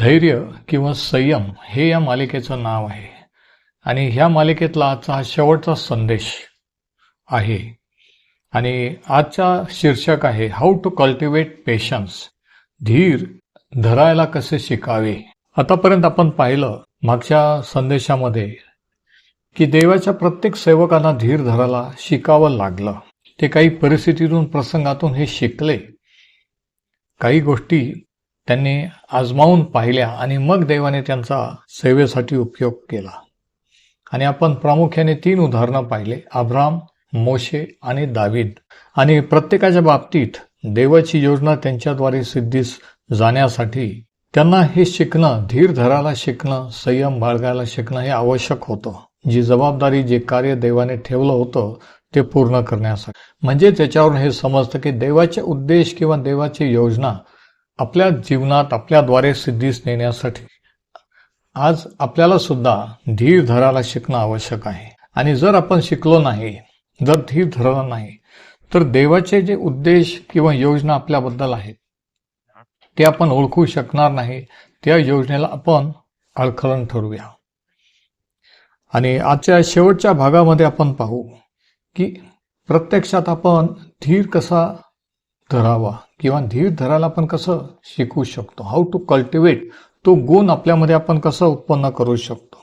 धैर्य किंवा संयम हे या मालिकेचं नाव आहे. आणि ह्या मालिकेतला आजचा हा शेवटचा संदेश आहे. आणि आजचा शीर्षक आहे हाऊ टू कल्टिवेट पेशन्स धीर धरायला कसे शिकावे? आतापर्यंत आपण पाहिलं मागच्या संदेशामध्ये की देवाच्या प्रत्येक सेवकांना धीर धरायला शिकावं लागलं. ते काही परिस्थितीतून प्रसंगातून हे शिकले. काही गोष्टी त्यांनी आजमावून पाहिल्या आणि मग देवाने त्यांचा सेवेसाठी उपयोग केला. आणि आपण प्रामुख्याने तीन उदाहरणं पाहिले. अब्राम मोशे आणि दावीद. आणि प्रत्येकाच्या बाबतीत देवाची योजना त्यांच्याद्वारे सिद्धीस जाण्यासाठी त्यांना हे शिकणं धीर धरायला शिकणं संयम बाळगायला शिकणं हे आवश्यक होतं. जी जबाबदारी जे कार्य देवाने ठेवलं होतं ते पूर्ण करण्यासाठी. म्हणजे त्याच्यावरून हे समजतं की देवाचे उद्देश किंवा देवाची योजना आपल्या जीवनात आपल्याद्वारे सिद्धीस नेण्यासाठी. आज आपल्याला सुद्धा धीर धरायला शिकणं आवश्यक आहे. आणि जर आपण शिकलो नाही जर धीर धरला नाही तर देवाचे जे उद्देश किंवा योजना आपल्याबद्दल आहेत ते आपण ओळखू शकणार नाही. त्या योजनेला आपण अडखळण ठरवूया. आणि आजच्या शेवटच्या भागामध्ये आपण पाहू की प्रत्यक्षात आपण धीर कसा धरावा? किंवा धीर धरायला आपण कसं शिकू शकतो? हाऊ टू कल्टिवेट तो गुण आपल्यामध्ये आपण कसं उत्पन्न करू शकतो?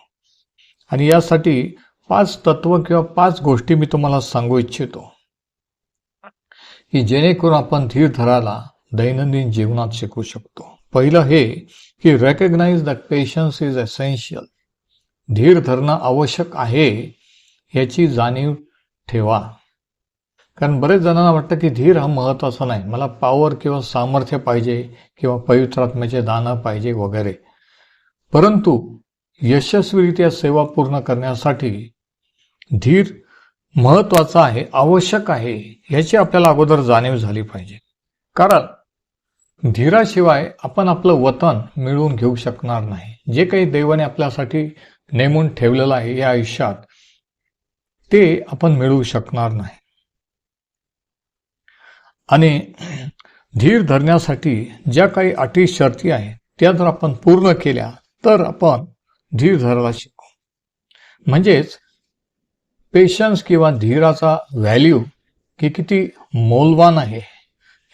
आणि यासाठी पाच तत्व किंवा पाच गोष्टी मी तुम्हाला सांगू इच्छितो. की जेणेकरून आपण धीर धरायला दैनंदिन जीवनात शिकू शकतो. पहिलं हे की recognise the patience is essential धीर धरणं आवश्यक आहे याची जाणीव ठेवा. कारण बरेच जणांना वाटतं की धीर हा महत्त्वाचा नाही. मला पॉवर किंवा सामर्थ्य पाहिजे किंवा पवित्रात्म्याचे दानं पाहिजे वगैरे. परंतु यशस्वीरित्या सेवा पूर्ण करण्यासाठी धीर महत्त्वाचा आहे आवश्यक आहे याची आपल्याला अगोदर जाणीव झाली पाहिजे. कारण धीराशिवाय आपण आपलं वतन मिळवून घेऊ शकणार नाही. जे काही देवाने आपल्यासाठी नेमून ठेवलेलं आहे या आयुष्यात ते आपण मिळवू शकणार नाही. आणि धीर धरण्यासाठी ज्या काही अटी शर्ती आहेत त्या जर आपण पूर्ण केल्या तर आपण धीर धरायला शिकू. म्हणजेच पेशन्स किंवा धीराचा व्हॅल्यू की किती मौलवान आहे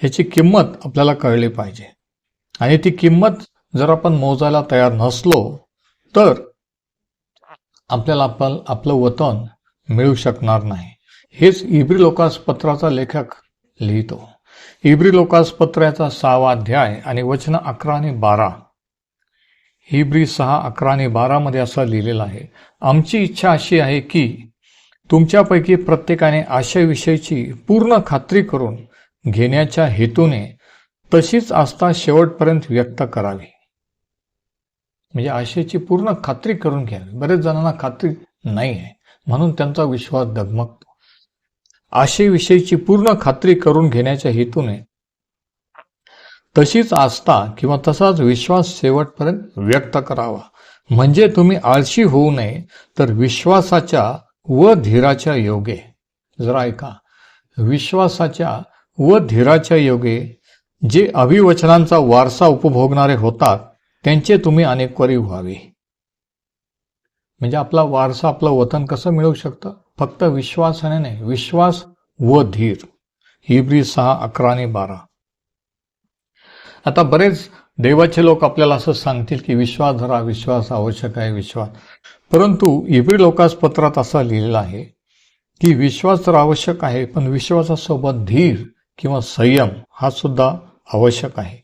ह्याची किंमत आपल्याला कळली पाहिजे. आणि ती किंमत जर आपण मोजायला तयार नसलो तर आपल्याला आपण आपलं वतन मिळू शकणार नाही. हेच इब्री लोकास पत्राचा लेखक लिहितो. हिब्री लोकास पत्राचा सहावा अध्याय आणि वचन अकरा आणि बारा. हिब्री सहा अकरा आणि बारामध्ये असं लिहिलेलं आहे. आमची इच्छा अशी आहे की तुमच्यापैकी प्रत्येकाने आशयाविषयीची पूर्ण खात्री करून घेण्याच्या हेतूने तशीच आस्था शेवटपर्यंत व्यक्त करावी. म्हणजे आशेची पूर्ण खात्री करून घ्यावी. बरेच जणांना खात्री नाही आहे म्हणून त्यांचा विश्वास डगमगतो आशेविषयीची पूर्ण खात्री करून घेण्याच्या हेतूने. तशीच आस्था किंवा तसाच विश्वास शेवटपर्यंत व्यक्त करावा. म्हणजे तुम्ही आळशी होऊ नये तर विश्वासाच्या व धीराच्या योगे. जरा ऐका. विश्वासाच्या व धीराच्या योगे जे अभिवचनांचा वारसा उपभोगणारे होतात त्यांचे तुम्ही अनेकवारी व्हावे. म्हणजे आपला वारसा आपलं वतन कसं मिळू शकतं? फक्त विश्वासाने नाही विश्वास व धीर. हिब्री सहा अकरा आणि बारा. आता बरेच देवाचे लोक आपल्याला असं सांगतील की विश्वास धरा विश्वास आवश्यक आहे विश्वास. परंतु इब्री लोकास पत्रात असं लिहिलेलं आहे की विश्वास तर आवश्यक आहे पण विश्वासासोबत धीर किंवा संयम हा सुद्धा आवश्यक आहे.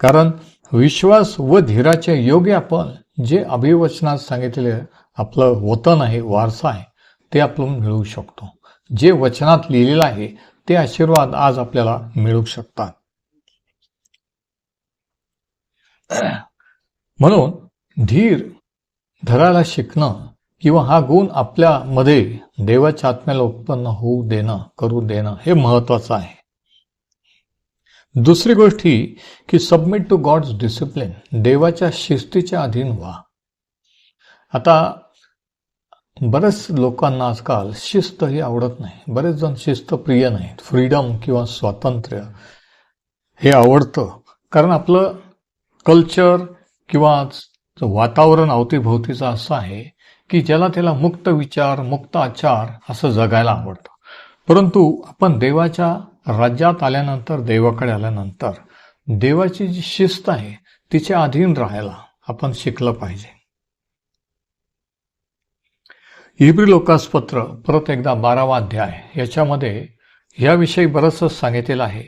कारण विश्वास व धीराच्या योग्य आपण जे अभिवचनात सांगितले आपलं वतन आहे वारसा आहे ते आपण मिळवू शकतो. जे वचनात लिहिलेलं आहे ते आशीर्वाद आज आपल्याला मिळू शकतात. म्हणून धीर धरायला शिकणं किंवा हा गुण आपल्यामध्ये देवाच्या आत्म्याला उत्पन्न होऊ देणं करू देणं हे महत्वाचं आहे. दुसरी गोष्ट ही की सबमिट टू गॉड्स डिसिप्लिन देवाच्या शिस्तीच्या अधीन व्हा. आता बरेच लोकांना आजकाल शिस्त ही आवडत नाही. बरेच जण शिस्तप्रिय नाहीत. फ्रीडम किंवा स्वातंत्र्य हे आवडतं. कारण आपलं कल्चर किंवा वातावरण अवतीभोवतीचं असं आहे की ज्याला त्याला मुक्त विचार मुक्त आचार असं जगायला आवडतं. परंतु आपण देवाच्या राज्यात आल्यानंतर देवाकडे आल्यानंतर देवाची जी शिस्त आहे तिच्या अधीन राहायला आपण शिकलं पाहिजे. इब्री लोकासपत्र परत एकदा बारावा अध्याय. याच्यामध्ये याविषयी बरंचसं सांगितलेलं आहे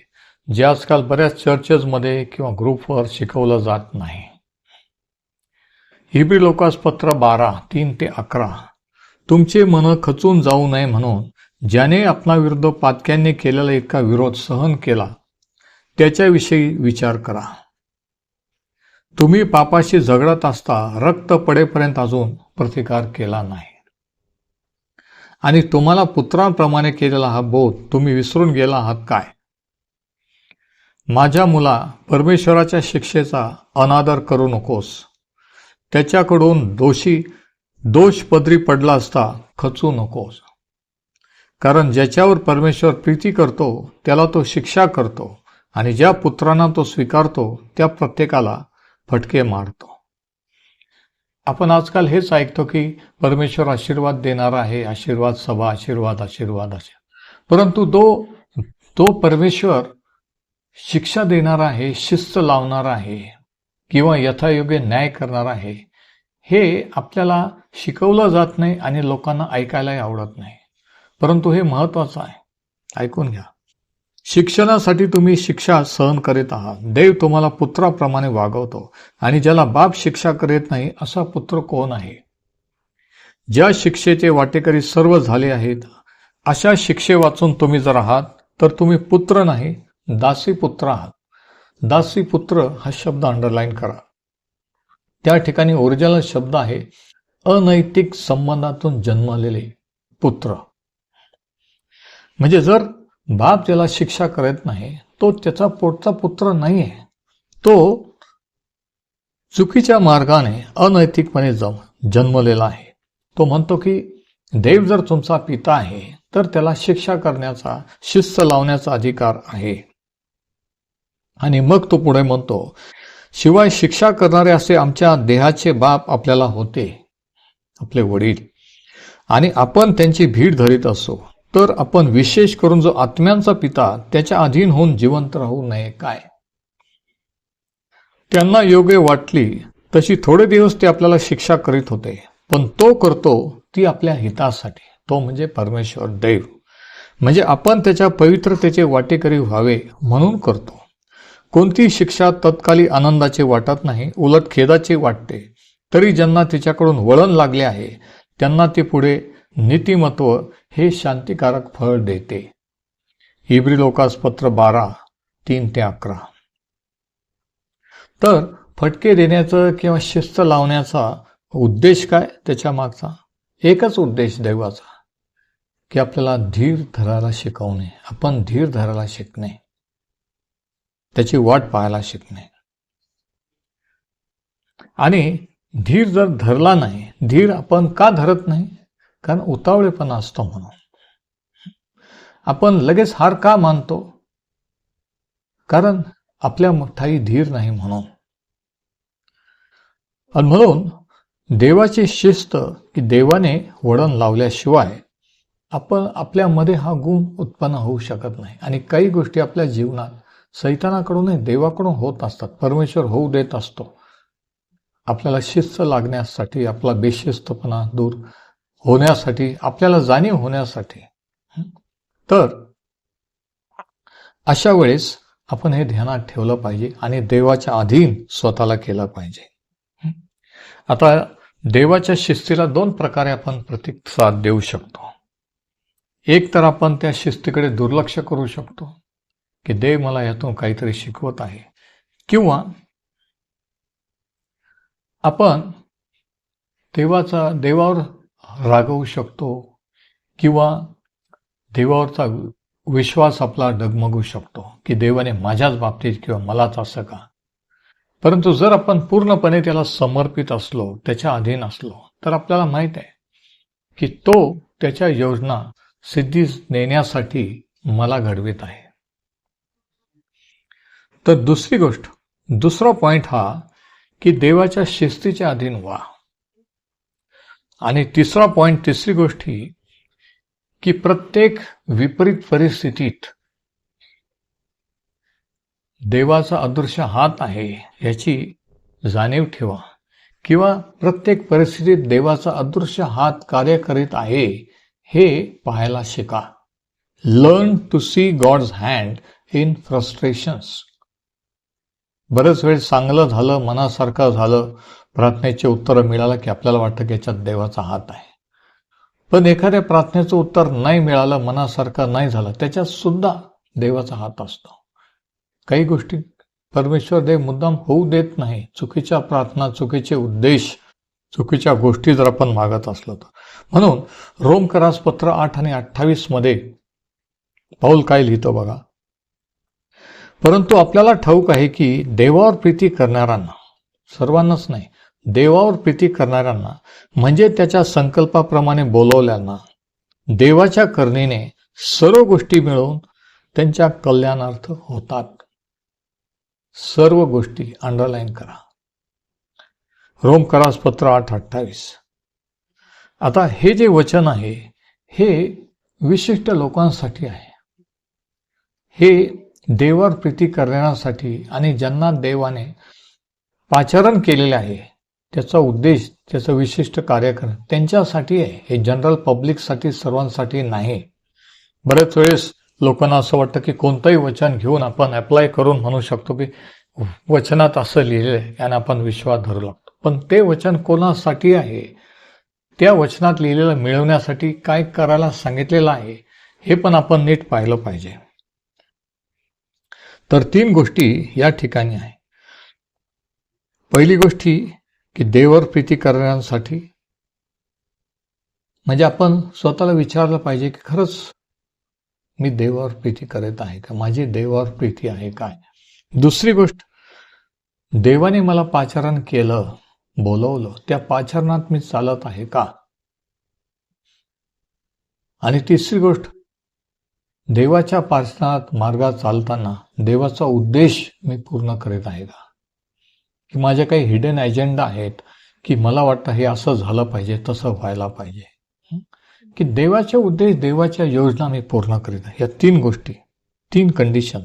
जे आजकाल बऱ्याच चर्चेसमध्ये किंवा ग्रुपवर शिकवलं जात नाही. हिब्री लोकासपत्र बारा तीन ते अकरा. तुमचे मन खचून जाऊ नये म्हणून ज्याने आपणाविरुद्ध पातक्यांनी केलेला इतका विरोध सहन केला त्याच्याविषयी विचार करा. तुम्ही पापाशी झगडत असता रक्त पडेपर्यंत अजून प्रतिकार केला नाही. आणि तुम्हाला पुत्रांप्रमाणे केलेला हा बोध तुम्ही विसरून गेला आहात काय? माझ्या मुला परमेश्वराच्या शिक्षेचा अनादर करू नकोस. त्याच्याकडून दोषी दोष पदरी पडला असता खचू नकोस. कारण ज्याच्यावर परमेश्वर प्रीती करतो त्याला तो शिक्षा करतो आणि ज्या पुत्रांना तो स्वीकारतो त्या प्रत्येकाला फटके मारतो. आपण आजकाल हेच ऐकतो की परमेश्वर आशीर्वाद देणार आहे आशीर्वाद सभा आशीर्वाद आशीर्वाद असे परंतु तो तो परमेश्वर शिक्षा देणार आहे शिस्त लावणार आहे किंवा यथायोग्य न्याय करणार आहे हे आपल्याला शिकवलं जात नाही आणि लोकांना ऐकायलाही आवडत नाही. परंतु हे महत्वाचं आहे. ऐकून घ्या. शिक्षणासाठी तुम्ही शिक्षा सहन करीत आहात. देव तुम्हाला पुत्राप्रमाणे वागवतो आणि ज्याला बाप शिक्षा करीत नाही असा पुत्र कोण आहे? ज्या शिक्षेचे वाटेकरी सर्व झाले आहेत अशा शिक्षे वाचून तुम्ही जर आहात तर तुम्ही पुत्र नाही दासी पुत्र आहात. दासी पुत्र हा शब्द अंडरलाईन करा. त्या ठिकाणी ओरिजिनल शब्द आहे अनैतिक संबंधातून जन्मलेले पुत्र. म्हणजे जर बाप ज्याला शिक्षा करत नाही तो त्याचा पोटचा पुत्र नाही आहे तो चुकीच्या मार्गाने अनैतिकपणे जन्मलेला आहे. तो म्हणतो की देव जर तुमचा पिता आहे तर त्याला शिक्षा करण्याचा शिस्त लावण्याचा अधिकार आहे. आणि मग तो पुढे म्हणतो शिवाय शिक्षा करणारे असे आमच्या देहाचे बाप आपल्याला होते आपले वडील. आणि आपण त्यांची भीड धरीत असो. तर आपण विशेष करून जो आत्म्यांचा पिता त्याच्या अधीन होऊन जिवंत राहू नये काय? त्यांना योग्य वाटली तशी थोडे दिवस ते आपल्याला शिक्षा करीत होते. पण तो करतो ती आपल्या हितासाठी. तो म्हणजे परमेश्वर देव. म्हणजे आपण त्याच्या पवित्रतेचे वाटेकरी व्हावे म्हणून करतो. कोणती शिक्षा तत्काली आनंदाचे वाटत नाही उलट खेदाचे वाटते. तरी ज्यांना तिच्याकडून वळण लागले आहे त्यांना ते पुढे नीतिमत्व हे शांतिकारक फळ देते. हिब्री लोकासपत्र बारा तीन ते अकरा. तर फटके देण्याचं किंवा शिस्त लावण्याचा उद्देश काय त्याच्या मागचा? एकच उद्देश देवाचा की आपल्याला धीर धरायला शिकवणे. आपण धीर धरायला शिकणे. त्याची वाट पाहायला शिकणे. आणि धीर जर धरला नाही धीर आपण का धरत नाही? कारण उतावळेपणा असतो म्हणून. आपण लगेच हार का मानतो? कारण आपल्या ठाई धीर नाही म्हणून. आणि म्हणून देवाची शिस्त की देवाने वळण लावल्याशिवाय आपण आपल्यामध्ये हा गुण उत्पन्न होऊ शकत नाही. आणि काही गोष्टी आपल्या जीवनात सैतानाकडूनही देवाकडून होत असतात. परमेश्वर होऊ देत असतो. आपल्याला शिस्त लागण्यासाठी आपला बेशिस्तपणा दूर होण्यासाठी आपल्याला जाणीव होण्यासाठी. तर अशा वेळेस आपण हे ध्यानात ठेवलं पाहिजे आणि देवाच्या अधीन स्वतःला केलं पाहिजे. आता देवाच्या शिस्तीला दोन प्रकारे आपण प्रतिसाद देऊ शकतो. एक तर आपण त्या शिस्तीकडे दुर्लक्ष करू शकतो की देव मला यातून काहीतरी शिकवत आहे. किंवा आपण देवाचा देवावर रागवू शकतो किंवा देवावरचा विश्वास आपला डगमगू शकतो की देवाने माझ्याच बाबतीत किंवा मलाच असं का? परंतु जर आपण पूर्णपणे त्याला समर्पित असलो त्याच्या अधीन असलो तर आपल्याला माहीत आहे की तो त्याच्या योजना सिद्धीस नेण्यासाठी मला घडवित आहे. तर दुसरी गोष्ट दुसरा पॉइंट हा की देवाच्या शिस्तीच्या अधीन व्हा. आणि तिसरा पॉईंट तिसरी गोष्ट ही की प्रत्येक विपरीत परिस्थितीत देवाचा अदृश्य हात आहे याची जाणीव ठेवा. किंवा प्रत्येक परिस्थितीत देवाचा अदृश्य हात कार्य करीत आहे हे पाहायला शिका. Learn to see God's hand in frustrations बरेच वेळ चांगलं झालं मनासारखं झालं प्रार्थनेचे उत्तर मिळालं की आपल्याला वाटतं की याच्यात देवाचा हात आहे. पण एखाद्या प्रार्थनेचं उत्तर नाही मिळालं मनासारखं नाही झालं त्याच्यात सुद्धा देवाचा हात असतो. काही गोष्टी परमेश्वर देव मुद्दाम होऊ देत नाही. चुकीच्या प्रार्थना चुकीचे उद्देश चुकीच्या गोष्टी जर आपण मागत असलो तर. म्हणून रोमकरास पत्र आठ आणि अठ्ठावीसमध्ये पाऊल काय लिहितो बघा? परंतु आपल्याला ठाऊक आहे की देवावर प्रीती करणाऱ्यांना सर्वांनाच नाही देवावर प्रीती करणाऱ्यांना म्हणजे त्याच्या संकल्पाप्रमाणे बोलवल्यांना देवाच्या करणीने सर्व गोष्टी मिळवून त्यांच्या कल्याणार्थ होतात. सर्व गोष्टी अंडरलाईन करा. रोम करास पत्र आठ अठ्ठावीस. आता हे जे वचन आहे हे विशिष्ट लोकांसाठी आहे. हे देवावर प्रीती करण्यासाठी आणि ज्यांना देवाने पाचारण केलेले आहे त्याचा उद्देश त्याचं विशिष्ट कार्य करणं. त्यांच्यासाठी आहे. हे जनरल पब्लिकसाठी सर्वांसाठी नाही. बऱ्याच वेळेस लोकांना असं वाटतं की कोणतंही वचन घेऊन आपण अप्लाय करून म्हणू शकतो की वचनात असं लिहिलं आहे याने आपण विश्वास धरू लागतो. पण ते वचन कोणासाठी आहे? त्या वचनात लिहिलेलं मिळवण्यासाठी काय करायला सांगितलेलं आहे? हे पण आपण नीट पाहिलं पाहिजे. तर तीन गोष्टी या ठिकाणी आहे. पहिली गोष्टी की देवर प्रीती करण्यासाठी म्हणजे आपण स्वतःला विचारलं पाहिजे की खरंच मी देवावर प्रीती करत आहे का? माझी देवावर प्रीती आहे काय दुसरी गोष्ट देवाने मला पाचारण केलं बोलवलं त्या पाचारणात मी चालत आहे का? आणि तिसरी गोष्ट देवाच्या पाचनात मार्गात चालताना देवाचा उद्देश मी पूर्ण करीत आहे का? की माझ्या काही हिडन एजेंडा आहेत की मला वाटतं हे असं झालं पाहिजे तसं व्हायला पाहिजे. की देवाचे उद्देश देवाच्या योजना मी पूर्ण करीत आहे. या तीन गोष्टी तीन कंडिशन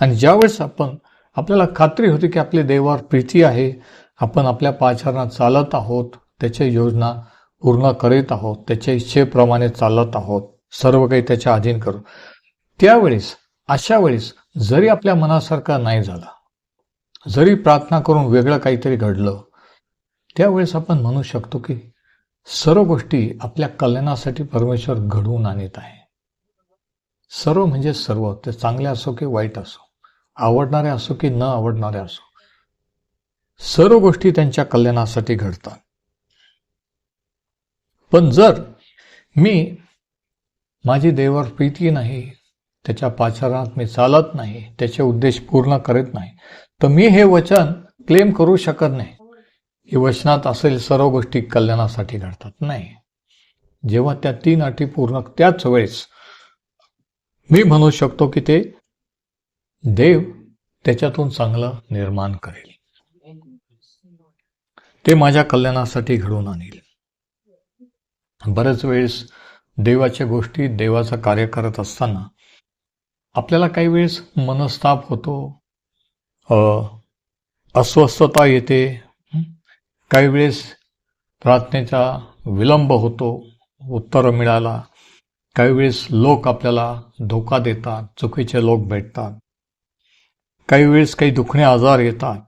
आणि ज्यावेळेस आपण आपल्याला खात्री होती की आपली देवावर प्रीती आहे आपण आपल्या पाचारणा चालत आहोत त्याच्या योजना पूर्ण करीत आहोत त्याच्या इच्छेप्रमाणे चालत आहोत सर्व काही त्याच्या अधीन करू. त्यावेळेस अशा वेळेस जरी आपल्या मनासारखा नाही झाला जरी प्रार्थना करून वेगळं काहीतरी घडलं त्यावेळेस आपण म्हणू शकतो की सर्व गोष्टी आपल्या कल्याणासाठी परमेश्वर घडवून आणत आहे. सर्व म्हणजे सर्व ते चांगले असो की वाईट असो आवडणारे असो की न आवडणारे असो सर्व गोष्टी त्यांच्या कल्याणासाठी घडतात. पण जर मी माझी देवावर प्रीती नाही त्याच्या पाचारात मी चालत नाही त्याचे उद्देश पूर्ण करीत नाही तर मी हे वचन क्लेम करू शकत नाही. की वचनात असेल सर्व गोष्टी कल्याणासाठी घडतात. नाही. जेव्हा त्या तीन अटी पूर्ण त्याच वेळेस मी म्हणू शकतो की ते देव त्याच्यातून चांगलं निर्माण करेल. ते माझ्या कल्याणासाठी घडून आणेल. बऱ्याच वेळेस देवाच्या गोष्टी देवाचं कार्य करत असताना आपल्याला काही वेळेस मनस्ताप होतो अस्वस्थता येते. काही वेळेस प्रार्थनेचा विलंब होतो उत्तर मिळाला. काही वेळेस लोक आपल्याला धोका देतात चुकीचे लोक भेटतात. काही वेळेस काही दुखणे आजार येतात.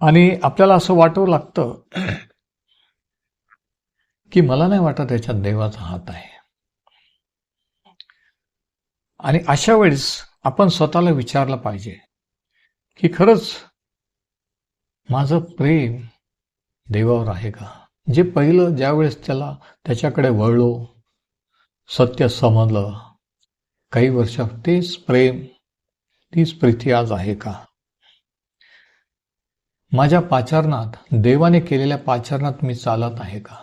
आणि आपल्याला असं वाटवं लागतं की मला नाही वाटत त्याच्यात देवाचा हात आहे. आणि अशा वेळेस आपण स्वतःला विचारलं पाहिजे की खरंच माझं प्रेम देवावर आहे का? जे पहिलं ज्यावेळेस त्याला त्याच्याकडे वळलो सत्य समजलं काही वर्ष तेच प्रेम तीच प्रीती आज आहे का? माझ्या पाचारणात देवाने केलेल्या पाचारणात मी चालत आहे का?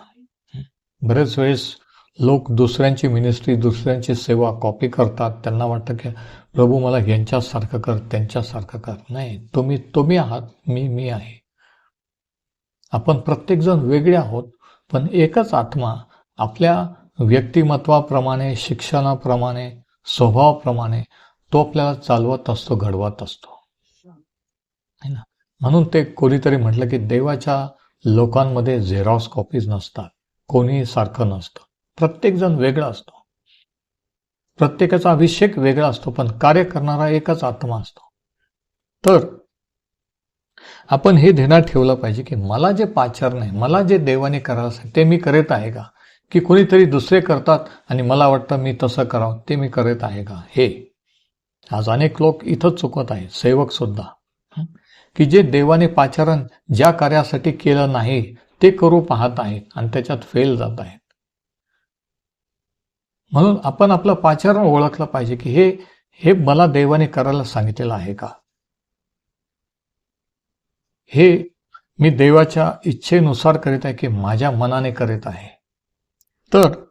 बरेच वेळेस लोक दुसऱ्यांची मिनिस्ट्री दुसऱ्यांची सेवा कॉपी करतात. त्यांना वाटतं की प्रभू मला यांच्यासारखं कर त्यांच्यासारखं कर. नाही तुम्ही तुम्ही आहात मी मी आहे. आपण प्रत्येकजण वेगळे आहोत पण एकच आत्मा आपल्या व्यक्तिमत्वाप्रमाणे शिक्षणाप्रमाणे स्वभावाप्रमाणे तो आपल्याला चालवत असतो घडवत असतो. है ना? म्हणून ते कोणीतरी म्हटलं की देवाच्या लोकांमध्ये झेरॉक्स कॉपीज नसतात. कोणीही सारखं नसतं. प्रत्येकजण वेगळा असतो. प्रत्येकाचा अभिषेक वेगळा असतो पण कार्य करणारा एकच आत्मा असतो. तर आपण हे ध्यानात ठेवलं पाहिजे की मला जे पाचार नाही मला जे देवाने करायला सांग ते मी करत आहे का? की कोणीतरी दुसरे करतात आणि मला वाटतं मी तसं करावं ते मी करत आहे का? हे. आज अनेक लोक इथंच चुकत आहेत सेवक सुद्धा. की जे देवाने पाचारण ज्या कार्यासाठी केलं नाही ते करू पाहत आहेत आणि त्याच्यात फेल जात आहेत. म्हणून आपण आपलं पाचारण ओळखलं पाहिजे की हे हे मला देवाने करायला सांगितलेलं आहे का? हे मी देवाच्या इच्छेनुसार करीत आहे की माझ्या मनाने करीत आहे. तर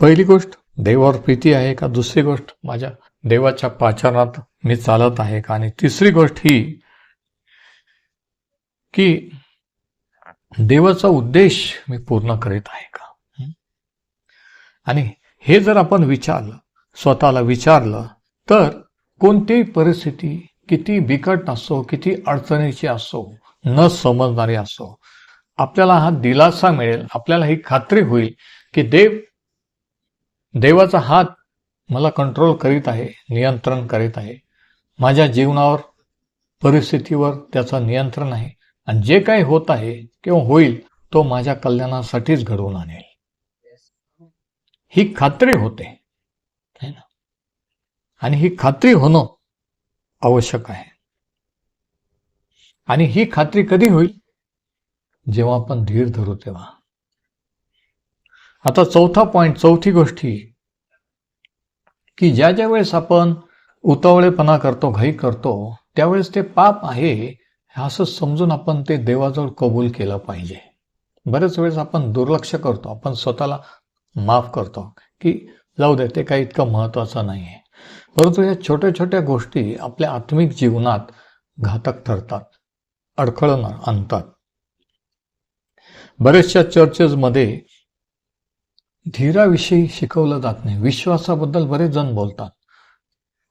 पहिली गोष्ट देवावर प्रीती आहे का? दुसरी गोष्ट माझ्या देवाच्या पाचारात मी चालत आहे का? आणि तिसरी गोष्ट ही की देवाचा उद्देश मी पूर्ण करीत आहे का? आणि हे जर आपण विचारलं स्वतःला विचारलं तर कोणतीही परिस्थिती किती बिकट असो किती अडचणीची असो न समजणारी असो आपल्याला हा दिलासा मिळेल आपल्याला ही खात्री होईल की देव देवाचा हात मला कंट्रोल करीत आहे नियंत्रण करीत आहे. माझ्या जीवनावर परिस्थितीवर त्याचं नियंत्रण आहे. आणि जे काही होत आहे किंवा होईल तो माझ्या कल्याणासाठीच घडवून आणेल. ही खात्री होते. है ना? आणि ही खात्री होणं आवश्यक आहे. आणि ही खात्री कधी होईल? जेव्हा आपण धीर धरू तेव्हा. आता चौथा पॉइंट चौथी गोष्टी. की ज्या ज्या वेळेस आपण उतावळेपणा करतो घाई करतो त्यावेळेस ते पाप आहे असं समजून आपण ते देवाजवळ कबूल केलं पाहिजे. बरेच वेळेस आपण दुर्लक्ष करतो आपण स्वतःला माफ करतो की जाऊ दे ते काही इतकं महत्वाचं नाही आहे परंतु या छोट्या छोट्या गोष्टी आपल्या आत्मिक जीवनात घातक ठरतात अडखळण आणतात. बऱ्याचशा चर्चेसमध्ये धीराविषयी शिकवलं जात नाही. विश्वासाबद्दल बरेच जण बोलतात.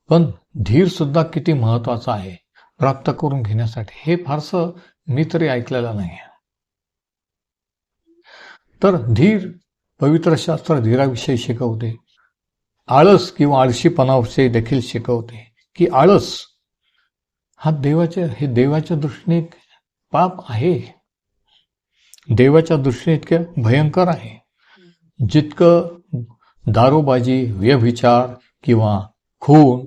पण धीर सुद्धा किती महत्त्वाचा आहे प्राप्त करून घेण्यासाठी हे फारसं मी तरी ऐकलेलं नाही तर धीर पवित्र शास्त्र धीराविषयी शिकवते. आळस किंवा आळशीपणाविषयी देखील शिकवते. की आळस हा देवाच्या हे देवाच्या दृष्टीने पाप आहे. देवाच्या दृष्टीने इतकं भयंकर आहे. जितकं दारूबाजी व्यभिचार किंवा खून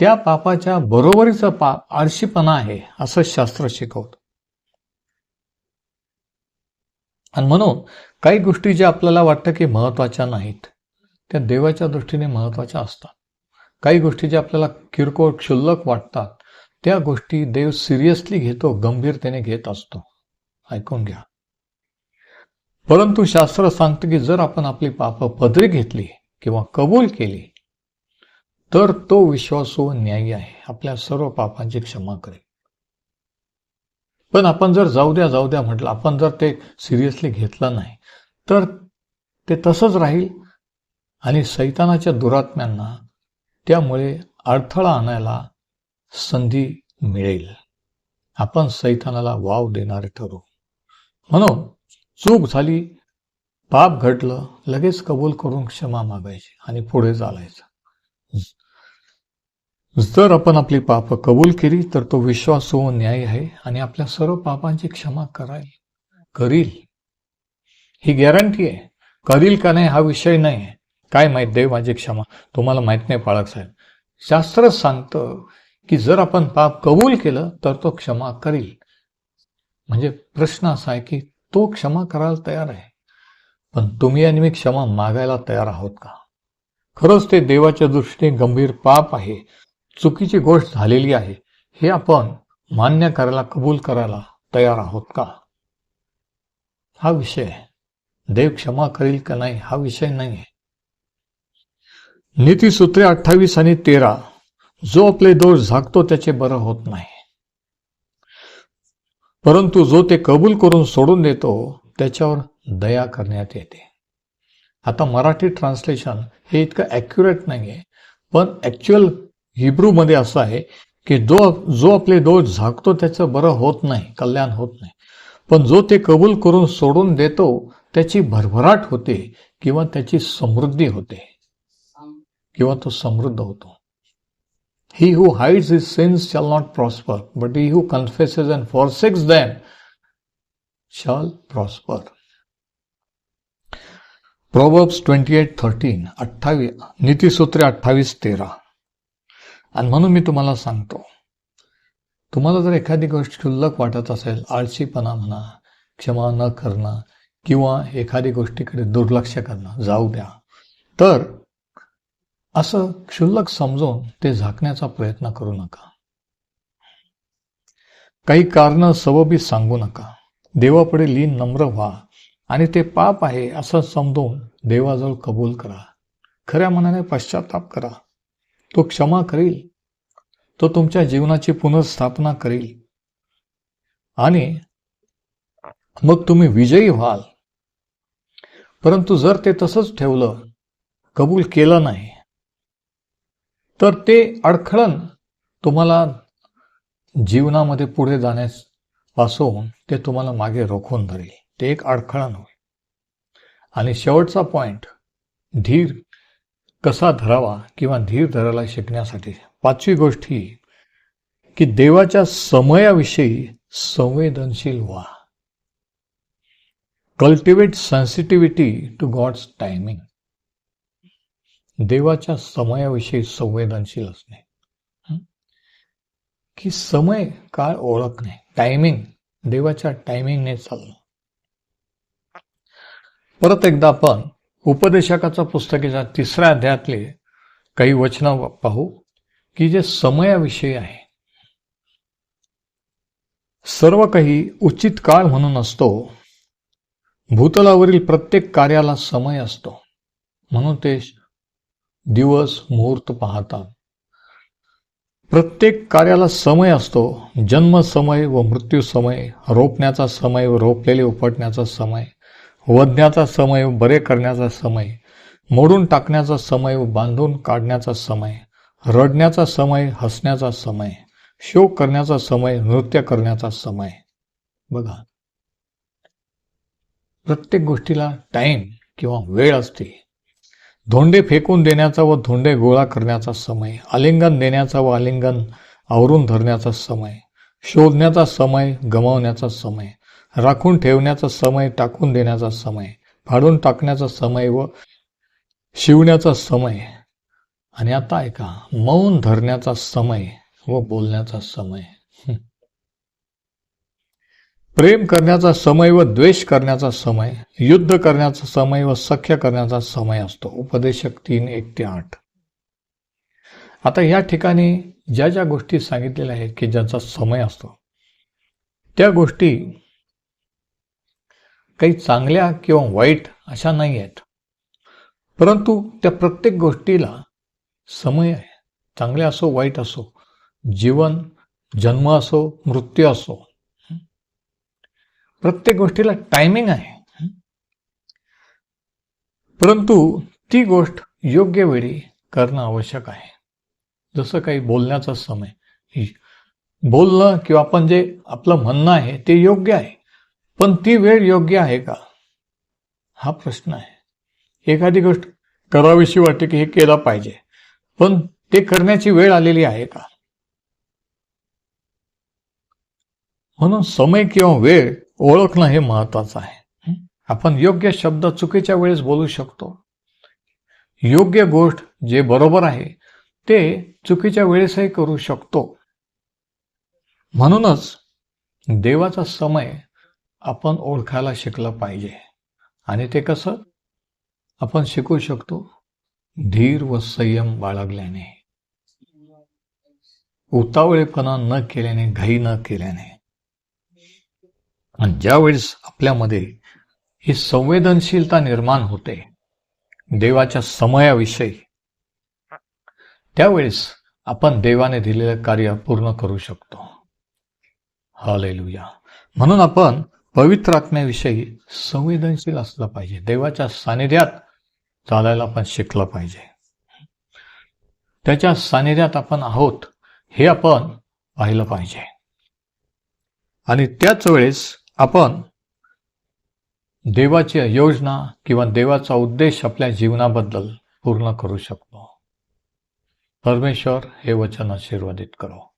त्या पापाच्या बरोबरीचं पाप आळशीपणा आहे असं शास्त्र शिकवतं. आणि म्हणून काही गोष्टी ज्या आपल्याला वाटतं की महत्त्वाच्या नाहीत त्या देवाच्या दृष्टीने महत्त्वाच्या असतात. काही गोष्टी ज्या आपल्याला किरकोळ क्षुल्लक वाटतात त्या गोष्टी देव सिरियसली घेतो गंभीरतेने घेत असतो. ऐकून घ्या. परंतु शास्त्र सांगतं की जर आपण आपली पाप पदरी घेतली किंवा कबूल केली तर तो विश्वासू न्यायी आहे. आपल्या सर्व पापांची क्षमा करेल. पण आपण जर जाऊ द्या जाऊ द्या म्हटलं आपण जर ते सिरियसली घेतलं नाही तर ते तसंच राहील. आणि सैतानाच्या दुरात्म्यांना त्यामुळे अडथळा आणायला संधी मिळेल. आपण सैतानाला वाव देणारे ठरू. म्हणून चूक झाली पाप घडलं लगेच कबूल करून क्षमा मागायची आणि पुढे चालायचं. जर आपण आपली पाप कबूल केली तर तो विश्वास होऊन न्याय आहे आणि आपल्या सर्व पापांची क्षमा कराल. करील. ही गॅरंटी आहे. करील का नाही हा विषय नाही. आहे काय माहीत? देव माझी क्षमा. तुम्हाला माहीत नाही पाळक साहेब. शास्त्र सांगतं की जर आपण पाप कबूल केलं तर तो क्षमा करील. म्हणजे प्रश्न असा आहे की तो क्षमा करायला तयार आहे. पण तुम्ही आणि मी क्षमा मागायला तयार आहोत का? खरंच ते देवाच्या दृष्टीने गंभीर पाप आहे. चुकीची गोष्ट झालेली आहे हे आपण मान्य करायला कबूल करायला तयार आहोत का? हा विषय देव क्षमा करील का नाही हा विषय नाही. आहे नीतीसूत्रे अठ्ठावीस आणि तेरा जो आपले दोष झाकतो त्याचे बरं होत नाही. परंतु जो ते कबूल करून सोडून देतो त्याच्यावर दया करण्यात येते. आता मराठी ट्रान्सलेशन हे इतकं ॲक्युरेट नाही आहे पण ॲक्च्युअल हिब्रूमध्ये असं आहे की जो जो आपले दोष झाकतो त्याचं बरं होत नाही कल्याण होत नाही. पण जो ते कबूल करून सोडून देतो त्याची भरभराट होते किंवा त्याची समृद्धी होते. किंवा तो समृद्ध होतो. He who hides his sins shall not prosper but he who confesses and forsakes them shall prosper proverbs twenty eight thirteen अठ्ठावीस नीतीसूत्रे अठ्ठावीस तेरा. आणि म्हणून मी तुम्हाला सांगतो. तुम्हाला जर एखादी गोष्ट क्षुल्लक वाटत असेल आळशीपणा म्हणा क्षमा न करणं किंवा एखादी गोष्टीकडे दुर्लक्ष करणं जाऊ द्या. तर असं क्षुल्लक समजून ते झाकण्याचा प्रयत्न करू नका. काही कारण सबबी सांगू नका. देवापुढे लीन नम्र व्हा आणि ते पाप आहे असं समजून देवाजवळ कबूल करा. खऱ्या मनाने पश्चाताप करा. तो क्षमा करील. तो तुमच्या जीवनाची पुनर्स्थापना करील. आणि मग तुम्ही विजयी व्हाल. परंतु जर ते तसंच ठेवलं कबूल केलं नाही तर ते अडखळण तुम्हाला जीवनामध्ये पुढे जाण्यास पासून ते तुम्हाला मागे रोखून धरेल. ते एक अडखळण होईल आणि शेवटचा पॉइंट धीर. कसा धरावा किंवा धीर धरायला शिकण्यासाठी पाचवी गोष्ट ही की देवाच्या समयाविषयी संवेदनशील व्हा. Cultivate sensitivity to God's timing देवाच्या समयाविषयी संवेदनशील असणे. की समय काळ ओळखणे. टायमिंग देवाच्या टायमिंगने चालणं. परत एकदा आपण उपदेशकाचा पुस्तकेच्या तिसऱ्या अध्यायातले काही वचनं पाहू की जे समयाविषयी आहे. सर्व काही उचित काळ म्हणून असतो. भूतलावरील प्रत्येक कार्याला समय असतो. म्हणून ते दिवस मुहूर्त पाहतात. प्रत्येक कार्याला समय असतो. जन्म समय व मृत्यू समय रोपण्याचा समय व रोपलेले उपटण्याचा समय. वधण्याचा समय बरे करण्याचा समय मोडून टाकण्याचा समय बांधून काढण्याचा समय रडण्याचा समय हसण्याचा समय शोक करण्याचा समय नृत्य करण्याचा समय. बघा. प्रत्येक गोष्टीला टाईम किंवा वेळ असते. धोंडे फेकून देण्याचा व धोंडे गोळा करण्याचा समय आलिंगन देण्याचा व आलिंगन आवरून धरण्याचा समय शोधण्याचा समय गमावण्याचा समय राखून ठेवण्याचा समय टाकून देण्याचा समय फाडून टाकण्याचा समय व शिवण्याचा समय. आणि आता ऐका मौन धरण्याचा समय व बोलण्याचा समय. प्रेम करण्याचा समय व द्वेष करण्याचा समय युद्ध करण्याचा समय व सख्य करण्याचा समय असतो. उपदेशक तीन एक ते आठ. आता या ठिकाणी ज्या ज्या गोष्टी सांगितलेल्या आहेत की ज्याचा समय असतो त्या गोष्टी काही चांगल्या किंवा वाईट अशा नाही आहेत. परंतु त्या प्रत्येक गोष्टीला समय आहे. चांगले असो वाईट असो जीवन जन्म असो मृत्यू असो. प्रत्येक गोष्टीला टायमिंग आहे. परंतु ती गोष्ट योग्य वेळी करणं आवश्यक आहे. जसं काही बोलण्याचा समय. बोलणं किंवा आपण जे आपलं म्हणणं आहे ते योग्य आहे. पण ती वेळ योग्य आहे का? हा प्रश्न आहे. एखादी गोष्ट करावीशी वाटते की हे केला पाहिजे पण ते करण्याची वेळ आलेली आहे का? म्हणून समय किंवा वेळ ओळखणं हे महत्वाचं आहे. आपण योग्य शब्द चुकीच्या वेळेस बोलू शकतो. योग्य गोष्ट जे बरोबर आहे ते चुकीच्या वेळेसही करू शकतो. म्हणूनच देवाचा समय आपण ओळखायला शिकलं पाहिजे. आणि ते कसं? आपण शिकू शकतो. धीर व संयम बाळगल्याने. उतावळेपणा न केल्याने घाई न केल्याने. आणि ज्यावेळेस आपल्यामध्ये ही संवेदनशीलता निर्माण होते देवाच्या समयाविषयी त्यावेळेस आपण देवाने दिलेलं कार्य पूर्ण करू शकतो. हालेलुया. म्हणून आपण पवित्र आत्म्याविषयी संवेदनशील असलं पाहिजे. देवाच्या सानिध्यात चालायला आपण शिकलं पाहिजे. त्याच्या सानिध्यात आपण आहोत हे आपण पाहिलं पाहिजे. आणि त्याच वेळेस आपण देवाची योजना किंवा देवाचा उद्देश आपल्या जीवनाबद्दल पूर्ण करू शकतो. परमेश्वर हे वचन आशीर्वादित करो.